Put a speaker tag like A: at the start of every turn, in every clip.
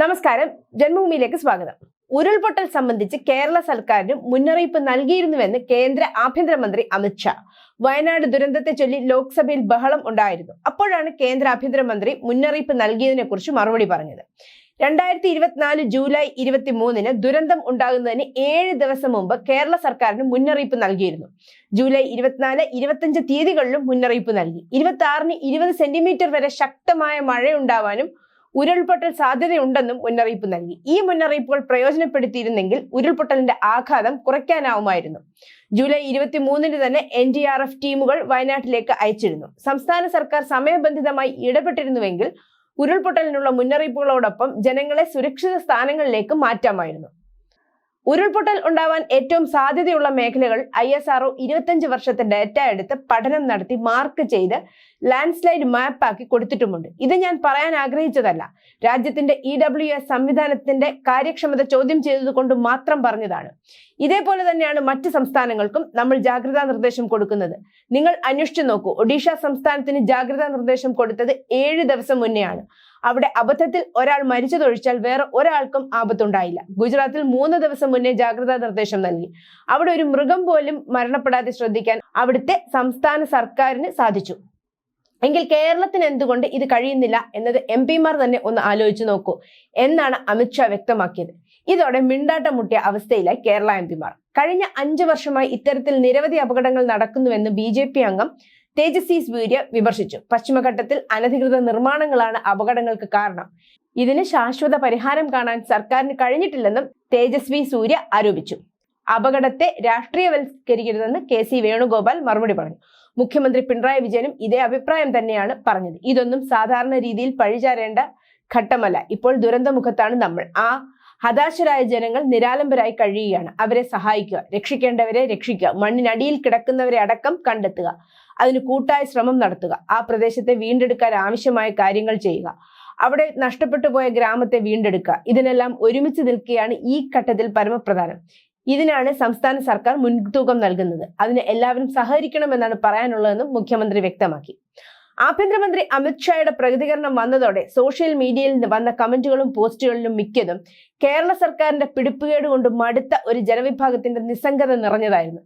A: നമസ്കാരം. ജന്മഭൂമിയിലേക്ക് സ്വാഗതം. ഉരുൾപൊട്ടൽ സംബന്ധിച്ച് കേരള സർക്കാരിന് മുന്നറിയിപ്പ് നൽകിയിരുന്നുവെന്ന് കേന്ദ്ര ആഭ്യന്തരമന്ത്രി അമിത്ഷാ വയനാട് ദുരന്തത്തെ ചൊല്ലി ലോക്സഭയിൽ ബഹളം ഉണ്ടായിരുന്നു. അപ്പോഴാണ് കേന്ദ്ര ആഭ്യന്തരമന്ത്രി മുന്നറിയിപ്പ് നൽകിയതിനെ കുറിച്ച് മറുപടി പറഞ്ഞത്. രണ്ടായിരത്തി ഇരുപത്തിനാല് ജൂലൈ ഇരുപത്തി മൂന്നിന് ദുരന്തം ഉണ്ടാകുന്നതിന് ഏഴ് ദിവസം മുമ്പ് കേരള സർക്കാരിന് മുന്നറിയിപ്പ് നൽകിയിരുന്നു. ജൂലൈ ഇരുപത്തിനാല് ഇരുപത്തിയഞ്ച് തീയതികളിലും മുന്നറിയിപ്പ് നൽകി. ഇരുപത്തി ആറിന് ഇരുപത് സെന്റിമീറ്റർ വരെ ശക്തമായ മഴയുണ്ടാവാനും ഉരുൾപൊട്ടൽ സാധ്യതയുണ്ടെന്നും മുന്നറിയിപ്പ് നൽകി. ഈ മുന്നറിയിപ്പുകൾ പ്രയോജനപ്പെടുത്തിയിരുന്നെങ്കിൽ ഉരുൾപൊട്ടലിന്റെ ആഘാതം കുറയ്ക്കാനാവുമായിരുന്നു. ജൂലൈ ഇരുപത്തി മൂന്നിന് തന്നെ എൻ ഡി ആർ എഫ് ടീമുകൾ വയനാട്ടിലേക്ക് അയച്ചിരുന്നു. സംസ്ഥാന സർക്കാർ സമയബന്ധിതമായി ഇടപെട്ടിരുന്നുവെങ്കിൽ ഉരുൾപൊട്ടലിനുള്ള മുന്നറിയിപ്പുകളോടൊപ്പം ജനങ്ങളെ സുരക്ഷിത സ്ഥാനങ്ങളിലേക്ക് മാറ്റാമായിരുന്നു. ഉരുൾപൊട്ടൽ ഉണ്ടാവാൻ ഏറ്റവും സാധ്യതയുള്ള മേഖലകൾ ഐ എസ് ആർഒ ഇരുപത്തഞ്ച് വർഷത്തെ ഡാറ്റ എടുത്ത് പഠനം നടത്തി മാർക്ക് ചെയ്ത് ലാൻഡ്സ്ലൈഡ് മാപ്പാക്കി കൊടുത്തിട്ടുമുണ്ട്. ഇത് ഞാൻ പറയാൻ ആഗ്രഹിച്ചതല്ല. രാജ്യത്തിന്റെ ഇ ഡബ്ല്യു എസ് സംവിധാനത്തിന്റെ കാര്യക്ഷമത ചോദ്യം ചെയ്തതുകൊണ്ട് മാത്രം പറഞ്ഞതാണ്. ഇതേപോലെ തന്നെയാണ് മറ്റ് സംസ്ഥാനങ്ങൾക്കും നമ്മൾ ജാഗ്രതാ നിർദ്ദേശം കൊടുക്കുന്നത്. നിങ്ങൾ അന്വേഷിച്ചു നോക്കൂ. ഒഡീഷ സംസ്ഥാനത്തിന് ജാഗ്രതാ നിർദ്ദേശം കൊടുത്തത് ഏഴ് ദിവസം മുന്നെയാണ്. അവിടെ അബദ്ധത്തിൽ ഒരാൾ മരിച്ചതൊഴിച്ചാൽ വേറെ ഒരാൾക്കും ആപത്തുണ്ടായില്ല. ഗുജറാത്തിൽ മൂന്ന് ദിവസം മുന്നേ ജാഗ്രതാ നിർദ്ദേശം നൽകി. അവിടെ ഒരു മൃഗം പോലും മരണപ്പെടാതെ ശ്രദ്ധിക്കാൻ അവിടുത്തെ സംസ്ഥാന സർക്കാരിന് സാധിച്ചു. എങ്കിൽ കേരളത്തിന് എന്തുകൊണ്ട് ഇത് കഴിയുന്നില്ല എന്നത് എം പിമാർ തന്നെ ഒന്ന് ആലോചിച്ചു നോക്കൂ എന്നാണ് അമിത്ഷാ വ്യക്തമാക്കിയത്. ഇതോടെ മിണ്ടാട്ടം മുട്ടിയ അവസ്ഥയിലായി കേരള എം പിമാർ. കഴിഞ്ഞ അഞ്ചു വർഷമായി ഇത്തരത്തിൽ നിരവധി അപകടങ്ങൾ നടക്കുന്നുവെന്ന് ബി അംഗം തേജസ്വി സൂര്യ വിമർശിച്ചു. പശ്ചിമഘട്ടത്തിൽ അനധികൃത നിർമ്മാണങ്ങളാണ് അപകടങ്ങൾക്ക് കാരണം. ഇതിന് ശാശ്വത പരിഹാരം കാണാൻ സർക്കാരിന് കഴിഞ്ഞിട്ടില്ലെന്നും തേജസ്വി സൂര്യ ആരോപിച്ചു. അപകടത്തെ രാഷ്ട്രീയവൽക്കരിക്കരുതെന്ന് കെ സി വേണുഗോപാൽ മറുപടി പറഞ്ഞു. മുഖ്യമന്ത്രി പിണറായി വിജയനും ഇതേ അഭിപ്രായം തന്നെയാണ് പറഞ്ഞത്. ഇതൊന്നും സാധാരണ രീതിയിൽ പഴിചാരേണ്ട ഘട്ടമല്ല. ഇപ്പോൾ ദുരന്തമുഖത്താണ് നമ്മൾ. ആ ഹതാശരായ ജനങ്ങൾ നിരാലംബരായി കഴിയുകയാണ്. അവരെ സഹായിക്കുക രക്ഷിക്കേണ്ടവരെ രക്ഷിക്കുക മണ്ണിനടിയിൽ കിടക്കുന്നവരെ അടക്കം കണ്ടെത്തുക അതിന് കൂട്ടായ ശ്രമം നടത്തുക ആ പ്രദേശത്തെ വീണ്ടെടുക്കാൻ ആവശ്യമായ കാര്യങ്ങൾ ചെയ്യുക അവിടെ നഷ്ടപ്പെട്ടു പോയ ഗ്രാമത്തെ വീണ്ടെടുക്കുക ഇതിനെല്ലാം ഒരുമിച്ച് നിൽക്കുകയാണ് ഈ ഘട്ടത്തിൽ പരമപ്രധാനം. ഇതിനാണ് സംസ്ഥാന സർക്കാർ മുൻതൂക്കം നൽകുന്നത്. അതിന് എല്ലാവരും സഹകരിക്കണമെന്നാണ് പറയാനുള്ളതെന്നും മുഖ്യമന്ത്രി വ്യക്തമാക്കി. ആഭ്യന്തരമന്ത്രി അമിത്ഷായുടെ പ്രതികരണം വന്നതോടെ സോഷ്യൽ മീഡിയയിൽ നിന്ന് വന്ന കമന്റുകളും പോസ്റ്റുകളിലും മിക്കതും കേരള സർക്കാരിന്റെ പിടിപ്പുകേട് കൊണ്ട് മടുത്ത ഒരു ജനവിഭാഗത്തിന്റെ നിസ്സംഗത നിറഞ്ഞതായിരുന്നു.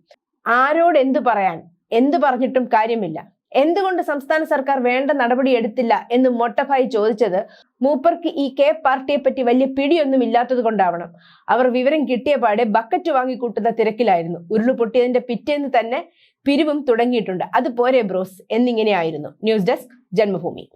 A: ആരോട് എന്തു പറയാൻ? എന്തു പറഞ്ഞിട്ടും കാര്യമില്ല. എന്തുകൊണ്ട് സംസ്ഥാന സർക്കാർ വേണ്ട നടപടി എടുത്തില്ല എന്ന് മൊട്ടഭായി ചോദിച്ചത് മൂപ്പർക്ക് ഈ കെ പാർട്ടിയെ പറ്റി വലിയ പിടിയൊന്നും ഇല്ലാത്തത് കൊണ്ടാവണം. അവർ വിവരം കിട്ടിയ പാടെ ബക്കറ്റ് വാങ്ങിക്കൂട്ടുന്ന തിരക്കിലായിരുന്നു. ഉരുളു പൊട്ടിയതിന്റെ പിറ്റേന്ന് തന്നെ പിരിവും തുടങ്ങിയിട്ടുണ്ട്. അത് പോരെ ബ്രോസ് എന്നിങ്ങനെയായിരുന്നു. News desk Janmabhumi.